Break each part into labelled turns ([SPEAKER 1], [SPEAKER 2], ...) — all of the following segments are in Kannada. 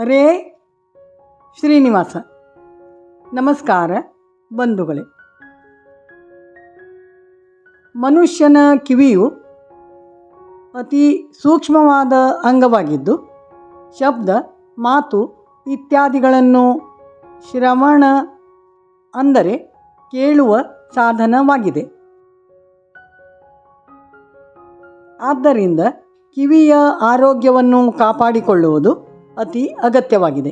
[SPEAKER 1] ಹರೇ ಶ್ರೀನಿವಾಸ. ನಮಸ್ಕಾರ ಬಂಧುಗಳೇ. ಮನುಷ್ಯನ ಕಿವಿಯು ಅತಿ ಸೂಕ್ಷ್ಮವಾದ ಅಂಗವಾಗಿದ್ದು, ಶಬ್ದ, ಮಾತು ಇತ್ಯಾದಿಗಳನ್ನು ಶ್ರವಣ ಅಂದರೆ ಕೇಳುವ ಸಾಧನವಾಗಿದೆ. ಆದ್ದರಿಂದ ಕಿವಿಯ ಆರೋಗ್ಯವನ್ನು ಕಾಪಾಡಿಕೊಳ್ಳುವುದು ಅತಿ ಅಗತ್ಯವಾಗಿದೆ.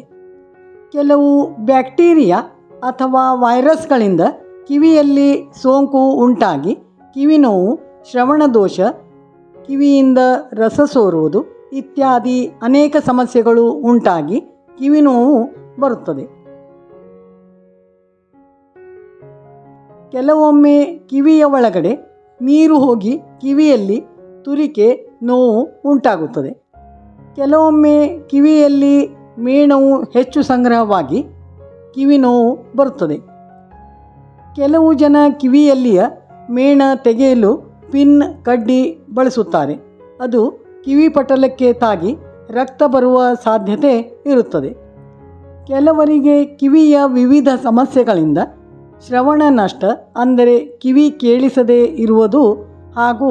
[SPEAKER 1] ಕೆಲವು ಬ್ಯಾಕ್ಟೀರಿಯಾ ಅಥವಾ ವೈರಸ್ಗಳಿಂದ ಕಿವಿಯಲ್ಲಿ ಸೋಂಕು ಉಂಟಾಗಿ ಕಿವಿ ನೋವು ಶ್ರವಣದೋಷ ಕಿವಿಯಿಂದ ರಸ ಸೋರುವುದು ಇತ್ಯಾದಿ ಅನೇಕ ಸಮಸ್ಯೆಗಳು ಉಂಟಾಗಿ ಕಿವಿ ನೋವು ಬರುತ್ತದೆ. ಕೆಲವೊಮ್ಮೆ ಕಿವಿಯ ಒಳಗಡೆ ನೀರು ಹೋಗಿ ಕಿವಿಯಲ್ಲಿ ತುರಿಕೆ ನೋವು ಉಂಟಾಗುತ್ತದೆ. ಕೆಲವೊಮ್ಮೆ ಕಿವಿಯಲ್ಲಿ ಮೇಣವು ಹೆಚ್ಚು ಸಂಗ್ರಹವಾಗಿ ಕಿವಿ ನೋವು ಬರುತ್ತದೆ. ಕೆಲವು ಜನ ಕಿವಿಯಲ್ಲಿಯ ಮೇಣ ತೆಗೆಯಲು ಪಿನ್, ಕಡ್ಡಿ ಬಳಸುತ್ತಾರೆ. ಅದು ಕಿವಿ ಪಟಲಕ್ಕೆ ತಾಗಿ ರಕ್ತ ಬರುವ ಸಾಧ್ಯತೆ ಇರುತ್ತದೆ. ಕೆಲವರಿಗೆ ಕಿವಿಯ ವಿವಿಧ ಸಮಸ್ಯೆಗಳಿಂದ ಶ್ರವಣ ನಷ್ಟ, ಅಂದರೆ ಕಿವಿ ಕೇಳಿಸದೇ ಇರುವುದು ಹಾಗೂ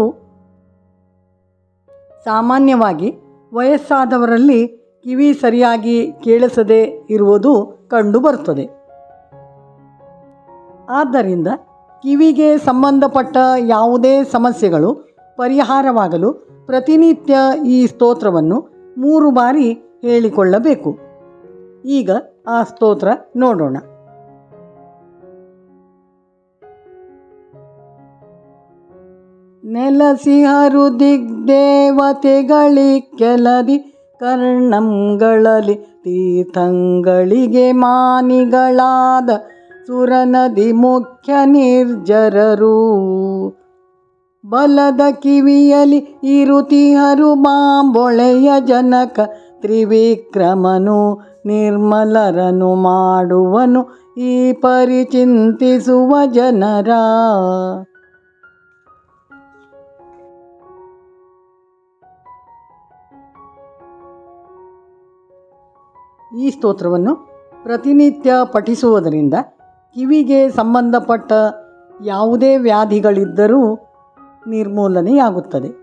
[SPEAKER 1] ಸಾಮಾನ್ಯವಾಗಿ ವಯಸ್ಸಾದವರಲ್ಲಿ ಕಿವಿ ಸರಿಯಾಗಿ ಕೇಳಿಸದೆ ಇರುವುದು ಕಂಡುಬರುತ್ತದೆ ಆದ್ದರಿಂದ ಕಿವಿಗೆ ಸಂಬಂಧಪಟ್ಟ ಯಾವುದೇ ಸಮಸ್ಯೆಗಳು ಪರಿಹಾರವಾಗಲು ಪ್ರತಿನಿತ್ಯ ಈ ಸ್ತೋತ್ರವನ್ನು ಮೂರು ಬಾರಿ ಹೇಳಿಕೊಳ್ಳಬೇಕು. ಈಗ ಆ ಸ್ತೋತ್ರ ನೋಡೋಣ. ನೆಲಸಿಹರು ದಿಗ್ದೇವತೆಗಳಿ ಕೆಲದಿ ಕರ್ಣಂಗಳಲ್ಲಿ ತೀರ್ಥಂಗಳಿಗೆ ಮಾನಿಗಳಾದ ಸುರನದಿ ಮುಖ್ಯ ನಿರ್ಜರರು. ಬಲದ ಕಿವಿಯಲಿ ಇರುತಿಹರು ಬಾಂಬೊಳೆಯ ಜನಕ ತ್ರಿವಿಕ್ರಮನು ನಿರ್ಮಲರನು ಮಾಡುವನು ಈ ಪರಿಚಿಂತಿಸುವ ಜನರ ಈ ಸ್ತೋತ್ರವನ್ನು ಪ್ರತಿನಿತ್ಯ ಪಠಿಸುವುದರಿಂದ ಕಿವಿಗೆ ಸಂಬಂಧಪಟ್ಟ ಯಾವುದೇ ವ್ಯಾಧಿಗಳಿದ್ದರೂ ನಿರ್ಮೂಲನೆಯಾಗುತ್ತದೆ.